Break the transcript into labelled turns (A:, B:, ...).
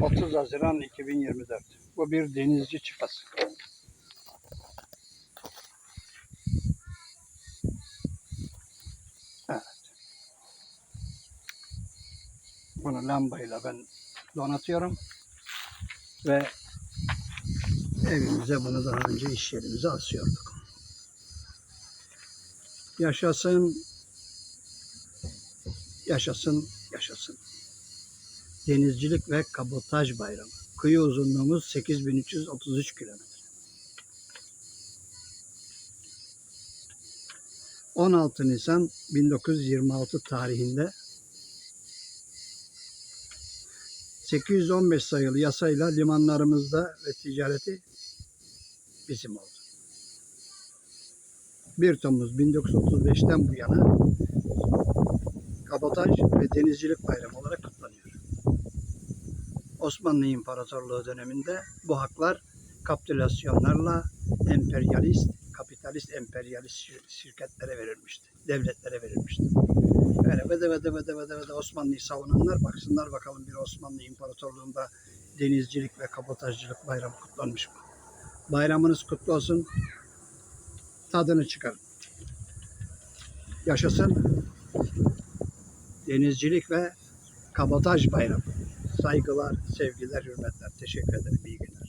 A: 30 Haziran 2024. Bu bir denizci çıkası. Evet. Bunu lambayla ben donatıyorum. Ve evimize bunu daha önce iş yerimize asıyorduk. Yaşasın, yaşasın, yaşasın. Denizcilik ve Kabotaj Bayramı. Kıyı uzunluğumuz 8333 kilometre. 16 Nisan 1926 tarihinde 815 sayılı yasayla limanlarımızda ve ticareti bizim oldu. 1 Temmuz 1935'ten bu yana kabotaj ve denizcilik bayramı olarak kutlanıyor. Osmanlı İmparatorluğu döneminde bu haklar kapitülasyonlarla emperyalist, kapitalist emperyalist şir- şirketlere verilmişti. Devletlere verilmişti. Böyle vede vede vede vede vede Osmanlı'yı savunanlar baksınlar bakalım bir Osmanlı İmparatorluğu'nda denizcilik ve kabotajcılık bayramı kutlanmış mı? Bayramınız kutlu olsun. Tadını çıkarın. Yaşasın denizcilik ve kabotaj bayramı. Saygılar, sevgiler, hürmetler. Teşekkür ederim. İyi günler.